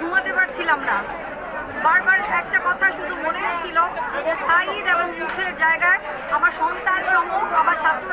ঘুমাতে পারছিলাম না। বারবার একটা কথা শুধু মনে হচ্ছিল যে এবং মুখের জায়গায় আমার সন্তান সম, আমার ছাত্র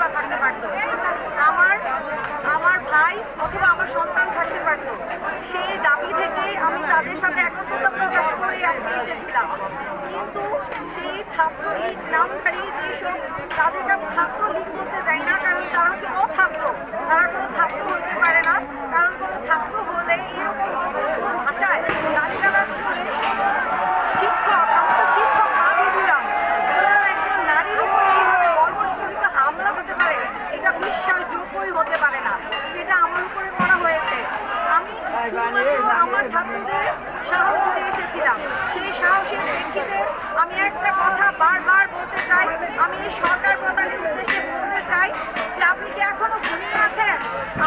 দিতে সেই সাহসের প্রেক্ষিতে আমি একটা কথা বারবার বলতে চাই, আমি এই সরকার প্রধানের উদ্দেশ্যে বলতে চাই যে আপনি কি এখনও ঘুমিয়ে আছেন?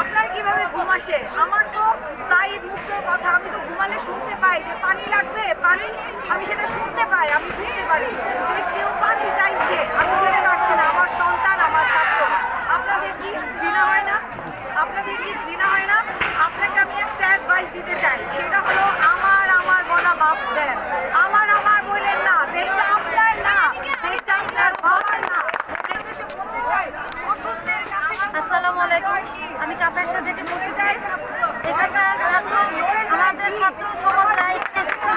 আপনার কীভাবে ঘুম আসে? আমার তো সাইদ মুক্তর কথা, আমি তো ঘুমালে শুনতে পাই যে পানি লাগবে, পানি? আমি সেটা শুনতে পাই, আমি বুঝতে পারি যে কেউ পানি চাইছে, আমি বুঝতে পারছি না। আমার সন্তান, আমার আপনাদের কি ঘৃণা হয় না? আপনাদের কি ঘৃণা হয় না? আপনাকে আমি একটা অ্যাডভাইস দিতে চাই, সেটা দেন আমার আমার বলেন না, দেশটা আপনার না, দেশটা আপনার বাবার না। আসসালামু আলাইকুম। আমি বলতে চাই। এখানকার ছাত্র আমাদের ছাত্র সমাজরা এখানে এসেছিল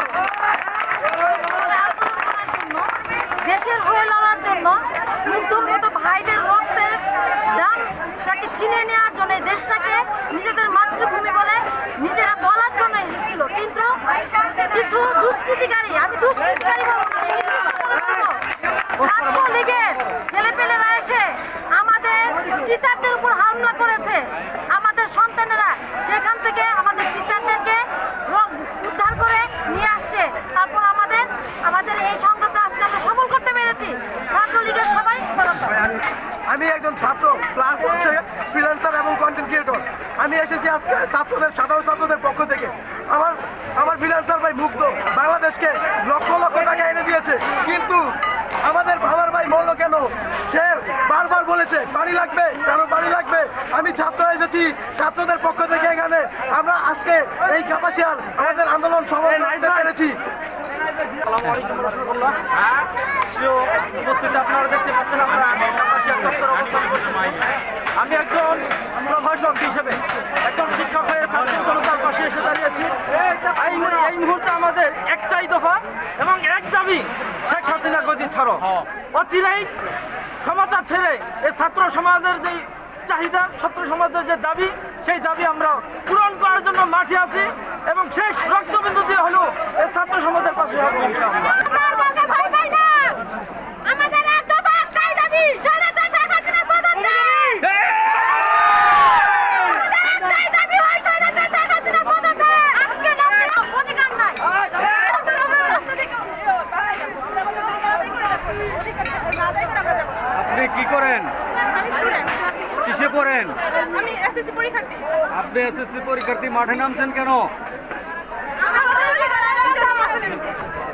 আন্দোলন করার জন্য দেশের হয়ে লড়ার জন্য মুগ্ধর মতো ভাইদের রক্তের দাম তাকে ছিনিয়ে নেওয়ার জন্য এই দেশটাকে নিজেদের মাতৃভূমি বলে নিজেরা বলার জন্য এসেছিল কিন্তু কিছু দুষ্কৃতিকারী আমি দুষ্কৃতিকারী বলব না, আমি নির্যাতন বলব। ছাত্র লীগের ছেলেপেলেরা এসে আমাদের টিচারদের উপর হামলা করেছে আমাদের সন্তানেরা সেখান থেকে আমাদের টিচারদেরকে উদ্ধার করে নিয়ে আসছে তারপর আমাদের আমাদের এই সংগ্রামটা আজকে আমরা সফল করতে পেরেছি ছাত্র লীগের সবাই। আমি একজন ছাত্র প্লাস হচ্ছে ফ্রিল্যান্সার এবং কন্টেন্ট ক্রিয়েটর আমি এসেছি আজকে ছাত্রদের সাধারণ ছাত্রদের পক্ষ থেকে। আমার আমার ফ্রিল্যান্সার ভাই মুগ্ধ। বাংলাদেশকে লক্ষ লক্ষ টাকা এনে দিয়েছে। কিন্তু আমাদের ভাবার ভাই মরল কেন? সে বারবার বলেছে বাড়ি লাগবে কেন বাড়ি লাগবে? আমি ছাত্র এসেছি ছাত্রদের পক্ষ থেকে এখানে। আমরা আজকে এই কাপাসিয়ার আমাদের আন্দোলন করতে পেরেছি। উপস্থিতি আপনারা দেখতে পাচ্ছেন আমরা আমি একজন প্রভাষক হিসেবে। একজন শিক্ষক হয়ে ছাত্র জনতার পাশে এসে দাঁড়িয়েছি। এই এই মুহূর্তে আমাদের একটাই দফা এবং এক দাবি শেখ হাসিনা গদি ছাড়ো। অচিরেই ক্ষমতা ছেড়ে এই ছাত্র সমাজের যেই চাহিদা ছাত্র সমাজের যে দাবি সেই দাবি আমরা পূরণ করার জন্য মাঠে আছি এবং শেষ রক্তবিন্দু দিয়ে হলেও এই ছাত্র সমাজের পাশে থাকব ইনশাআল্লাহ আমার মাঝে ভয় পাই না। আমাদের এক দফা একটাই দাবি, স্বৈরাচার শেখ হাসিনার পদত্যাগ। আমাদের একটাই দাবি হয় স্বৈরাচার শেখ হাসিনার পদত্যাগ। আজকে নামলে অধিকার নাই। আপনি কি করেন আমি student। পরীক্ষার্থী। আপনি এসএসসি পরীক্ষার্থী মাঠে নামছেন কেন।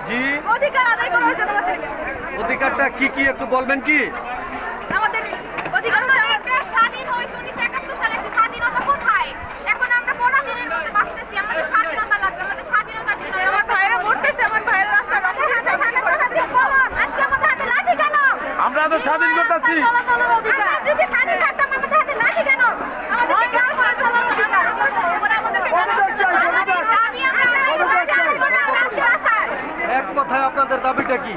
জি। অধিকার আদায় করার জন্য মাঠে অধিকারটা কি কি একটু বলবেন কি? আমাদের অধিকার হচ্ছে আমাদের স্বাধীন হয়েছে উনিশশো একাত্তর সালে সে স্বাধীনতা কোথায়? এখন আমরা পরাধীনের মধ্যে বাঁচতেছি আমাদের স্বাধীনতা লাগবে আমাদের স্বাধীনতার জন্য আমার ভাইরা মরতেছে আমার ভাইরা রাস্তায় বাঁচতেছে আজকে আমাদের হাতে লাঠি কেন? আমরা তো স্বাধীন করতেছি। যদি স্বাধীন এক কথায় আপনাদের দাবিটা কি?